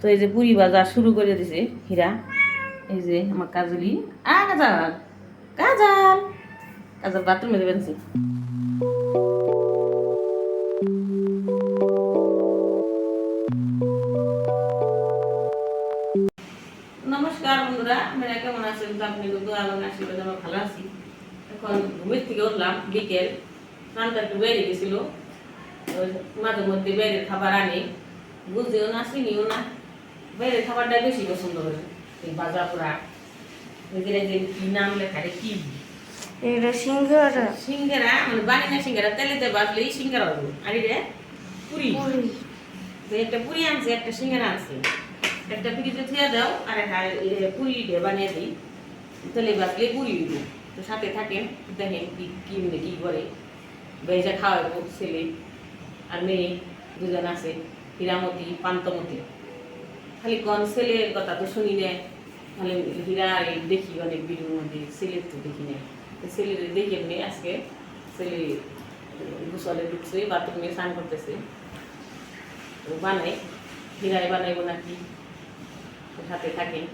তো এই যে পুরি বাজার শুরু করে দিছে হীরা। এই যে আমার কাজলি। আ কাজাল। কাজাল। কাজাল বাথরুমে দেবেন নমস্কার বন্ধুরা, আপনারা কেমন আছেন? তো আপনি কিন্তু আমার আশীর্বাদ আমরা ভালো আছি। এখন ঘুমের থেকে উঠলাম, বিকেল। স্নানটা একটু বেড়ে গেছিল। মাঝে মধ্যে বাইরের খাবার আনি। বুঝতেও না, চিনিও না। বাইরের খাবারটা বেশি পছন্দ করে। এই বাজার পোড়া যে নাম লেখা রে কি? এটা সিঙ্গারা। সিঙ্গারা মানে বানি না সিঙ্গারা তেলেতে বাজলেই সিঙ্গারা হবে আর রে পুরি। পুরি। একটা পুরি আনছে একটা সিঙ্গারা আনছে। একটা পুরিতে থুয়ে দাও আর একটা পুরি বানিয়ে দিই। তেলে বাজলে পুরি দিব তো সাথে থাকেন দেখেন কি কি মানে কি করে। বেজা খাওয়াবো ছেলে আর মেয়ে দুজন আছে হীরামতি পান্তমতি। খালি কোন ছেলের কথা তো শুনি না খালি হীরা দেখি অনেক ভিডিওর মধ্যে ছেলের তো দেখি না ছেলের দেখি এমনি আজকে। ছেলে গোসলে ঢুকছে, বাথরুমে স্নান করতেছে। বানাই, হীরায় বানাইবো নাকি? তো সাথে থাকেন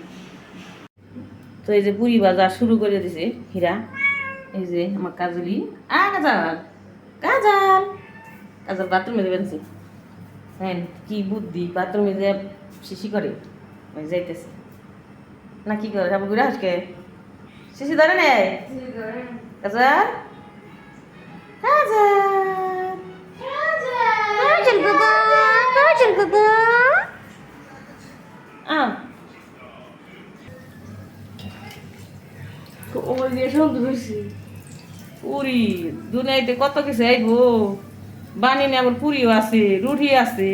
তো এই যে পুরি বাজার শুরু করে দিছে হীরা। এই যে আমার কাজলি। আ, কাজাল! কাজাল! কাজাল বাথরুমে দেবেন হ্যাঁ কি বুদ্ধি। বাথরুমে যে শিশি করে। ওই যাইতেছে। না কি করে? যাব ঘুরে আজকে শিশি ধরে হয়েছে পুরি দুনিয়াতে কত কিছু আইব। বানিয়ে আবার পুরিও আছে রুটি আছে।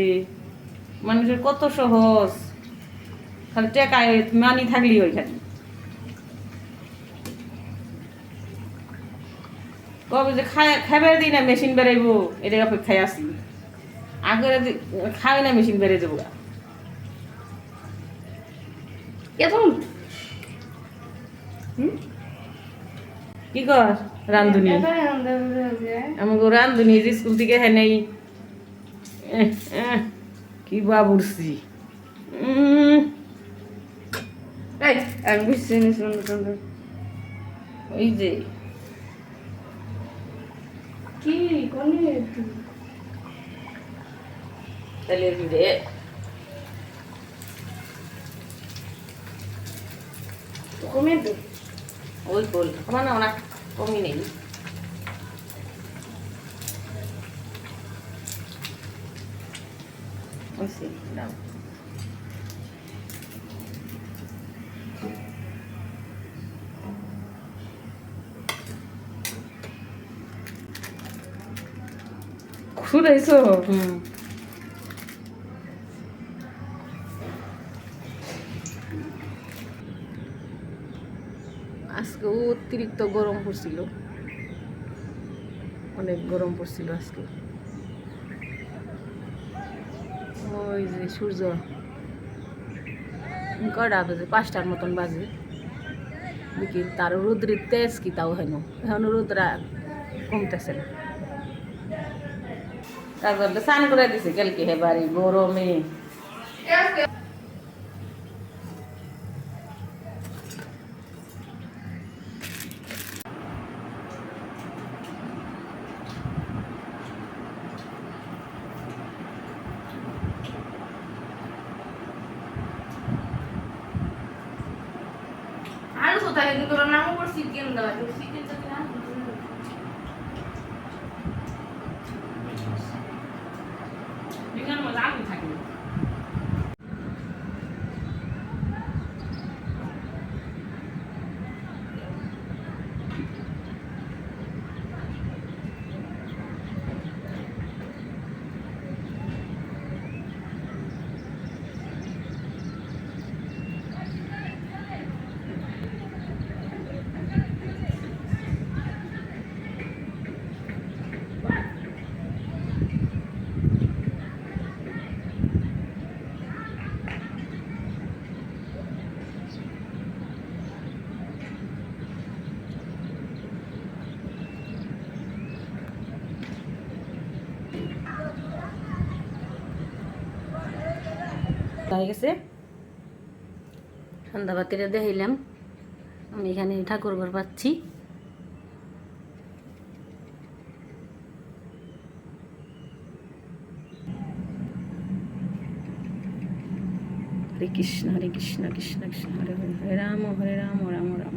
মানুষের কত সহজ। খালি টেকায় মানি থাকলি ওই খালি কবে যে খায় খাবার দিই না মেশিন বেরাইবো এটা অপেক্ষায় আসি আগের খাই না মেশিন বেড়ে যাব। কেমন কি কর রান্ধুনি? আমাকে রান্ধুনি যে স্কুল থেকে হ্যাঁ নেই কি বাবুরছি আমি বুঝছি ওই যে। কি, কোনে তাহলে রে কমে তো ওই বল, আমার না অনেক কমই নেই। সে, দাও। খুঁড়াইছো? হুম। আজকে অতিরিক্ত গরম পড়ছিল। অনেক গরম পড়ছিল আজকে। ওই যে সূর্য। কটা বাজে? পাঁচটার মতন বাজে। বিকেল তার রুদ্রের তেজ কি তাও হেন। এখন রোদরা কমতেছে না। তারপর স্নান করে দিছে কালকে হে বাড়ি, গরমে। আলু কোথায় কিন্তু তোর নাম উপর চিকেন হয়ে গেছে। সন্ধ্যাবাতিরে দেখাইলাম। আমি এখানে ঠাকুর ঘর পাচ্ছি। হরে কৃষ্ণ হরে কৃষ্ণ কৃষ্ণ কৃষ্ণ, হরে হরে হরে রাম হরে রাম রাম রাম।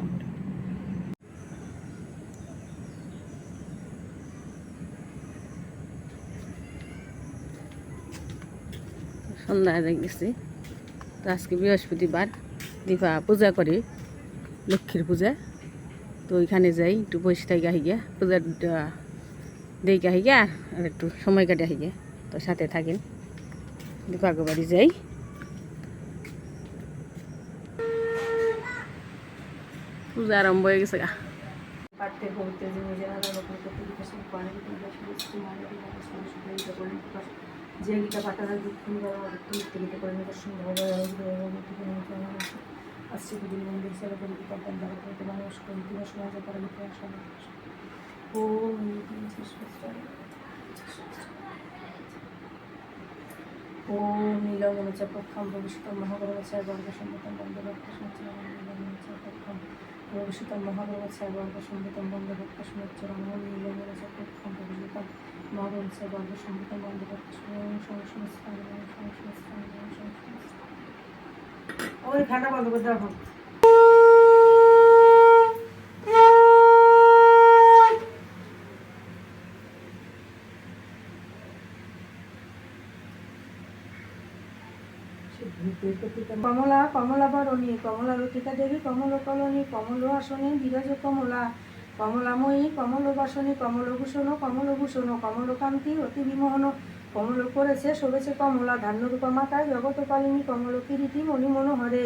সন্ধ্যায় দেখতেছি। তো আজকে বৃহস্পতিবার, দীপা পূজা করি, লক্ষ্মীর পূজা। তো ওইখানে যাই, একটু বসে থাকি আহি গিয়া পূজা দেখে আহি গিয়া আর একটু সময় কাটে আহি গিয়া তো সাথে থাকেন। দীপাকে বাড়ি যাই। পূজা আরম্ভ হয়ে গেছে গা। যে করতে বিকাশের যে গীতা পাঠানোর দুঃখিন করা অবশ্যই উত্তেজিত করে নিদর্শন আসছে দিন মন্দির সেবা করে বিকল্পন দ্বারা করতে মানুষ কন্তিম সমাজে করে বিকাশ ও ওম নীলমণিচ পক্ষম ভবিষ্যৎ মহাগরবছায় বর্গ সম্মতম বন্ধ ভক্ত সঞ্চয় নীলমণিচ পক্ষম ভবিষ্যৎ মহাগরবছায় বর্গ সম্মতম বন্ধ ভক্ত সঞ্চরণ নীলমণিচ পক্ষম ভবিষ্যৎ মহাগরবছায় বর্গ সম্মতম বন্ধ ভক্ত সংস্থান সংস্থান ওই ঘাটা বন্ধ করে কমলা বরণী কমলা লতিকা দেবী কমল কলনী কমল আসনে বিরাজ কমলা কমলাময়ী কমল বাসনী কমল ভূষণ কমল ভূষণ কমল কান্তি অতি বিমোহন কমল করেছে শোভেছে কমলা ধান্যরূপা মাতায় জগত পালিনী কমল কিরীটি মণি মনোহরে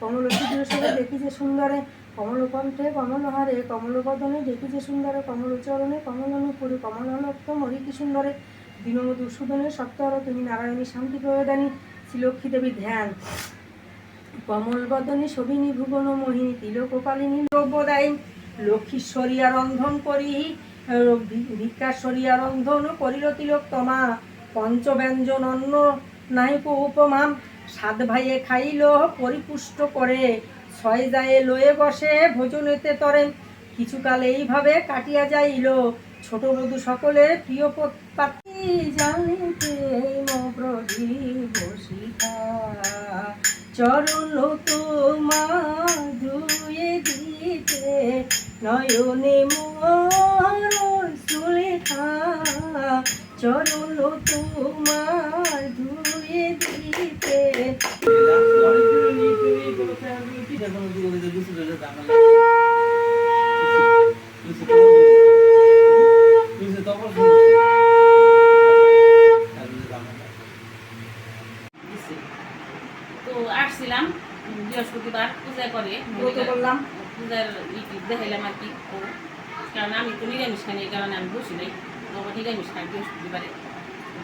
কমল শোভে দেখি যে সুন্দরে কমল কণ্ঠে কমল হারে কমল বদনে দেখি যে সুন্দরে কমল চরণে কমল অনুপুরে কমল লক্ষ মরি কি সুন্দরে দীনমধু সুদনে সপ্তর তুমি নারায়ণী শান্তি প্রয়োদানী শ্রীলক্ষ্মী দেবী ধ্যান। কমল বদনী শোভিনী ভুবন মোহিনী তিলকপালিনী দ্রব্যদায়ী লক্ষ্মীশ্বরিয়া রন্ধন করি ভিক্ষা ভিক্ষাশ্বরিয়া রন্ধন করিল তিলক তমা। পঞ্চব্যঞ্জন অন্ন নায়ক উপমা। সাত ভাইয়ে খাইল, পরিপুষ্ট করে। ছয় যায় লয়ে বসে, ভোজনেতে তরে। কিছুকাল এইভাবে কাটিয়া যাইল। ছোট বধূ সকলের প্রিয় পাতি জানিতে শিখা চরণ তোমার ধুয়ে দিতে নয়নে মোর সুলেখা চরণ তোমার ধুয়ে দিতে দিছে। তো আসছিলাম উম, বৃহস্পতিবার পূজা করে ব্রত করলাম পূজার ইটি দেখাইলাম আর কি কারণ আমি তো নিরামিষ খাই এই কারণে আমি বসি নাই। তো আমার নিরামিষ খাই বৃহস্পতিবারে।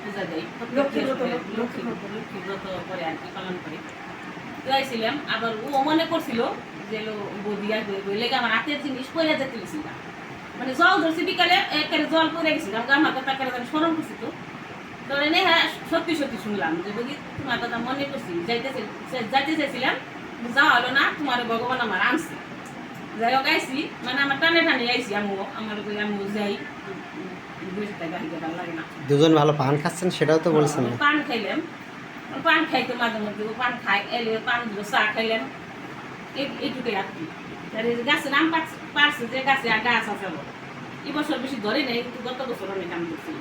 পূজা দেয়। লক্ষ্মী ব্রত, লক্ষ্মী লক্ষ্মী ব্রত। লক্ষ্মী ব্রত করে আর কি পালন করে। তো আইছিলাম আবার ও মনে করছিল যে বদিয়া লেগে আমার হাতের জিনিস পরে যেতে গেছিলাম মানে জল ধরছি বিকালে একেবারে জল পরে গেছিলাম আমার কথা করে আমি স্মরণ করছি তো। তোরে নে হ্যাঁ সত্যি সত্যি শুনলাম যে বলি তোমার কথা মনে করছি। যাইতে যাইতে চাইছিলাম যাওয়া হলো না তোমার ভগবান আমার আনছে। যাই হোক আইসি মানে আমার টানে টানে আইসি আমু আমার ওই আমু যাই দুজন ভালো পান খাচ্ছেন সেটাও তো বলছেন না। পান খাইলাম পান খাইতো মাঝে মধ্যে পান খাই এলে পান চা খাইলাম এই- এইটুকুই আর কি। গাছে নাম পারছে যে গাছে গাছ আছে এই বছর বেশি ধরে নেই কিন্তু গত বছর আমি কাম করছি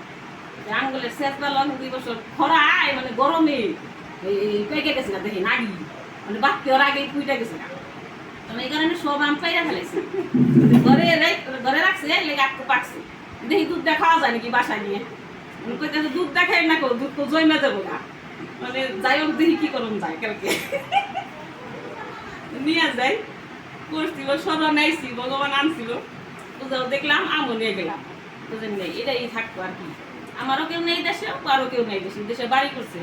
আঙ্গুলের শেষ বেলা দুই বছর খরায় মানে গরমে। এই এই পেকে গেছে না দেখি নাগি। মানে বাড়তে ওর আগে কুইটা গেছে না। তো এই কারণে সব আম পাইরা ফেলাইছে। ঘরে ঘরে রাখছে লেগে আটকে পাকছে। দেখি দুধ খাওয়া যায় নাকি বাসায় নিয়ে। আমি কইতেছে, দুধ দেখাই না কো দুধ তো জমে দেবো না মানে যাই হোক, দেখি কি করুন যায় কালকে। নিয়ে যাই। করছি ও স্মরণ আইসি ভগবান আনছিল। পূজাও দেখলাম, আমও নিয়ে গেলাম। বুঝেন নেই, এটাই থাকতো আর কি। আমারও কেউ নেই দেশে আরও কেউ নেই দেশে। দেশে বাড়ি করছে।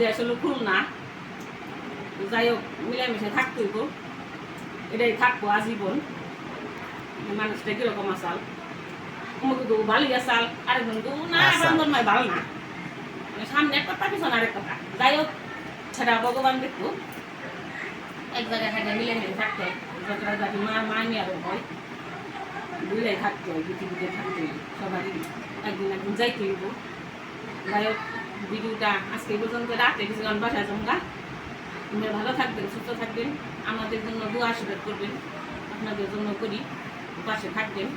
দেশ হলো খুলনা। যাই হোক, মিলেমিশে থাকতোই তো। এটাই থাকব আজীবন। মানুষটা কীরকম আসাল? আমাকে তো ভালোই আসাল। আরেকজন তো না আসাল। নয় ভালো না। মানে সামনে এক কথা পিছনে আরেক কথা। যাই হোক সেটা ভগবান দেখব এক জায়গায় থাকে মিলে মিলে থাকতে হয় যতটা যাতে মা মা আরও হয় বুঝলে থাকতে হয় পৃথিবীতে থাকতে হয় সবারই। একদিন একদিন যাইতে হইব। যাই হোক ভিডিওটা আজকে পর্যন্ত রাতে কিছু গান বাসায় জমগা আপনারা ভালো থাকবেন, সুস্থ থাকবেন। আমাদের জন্য দু আশীর্বাদ করবেন। আপনাদের জন্য করি, পাশে থাকবেন।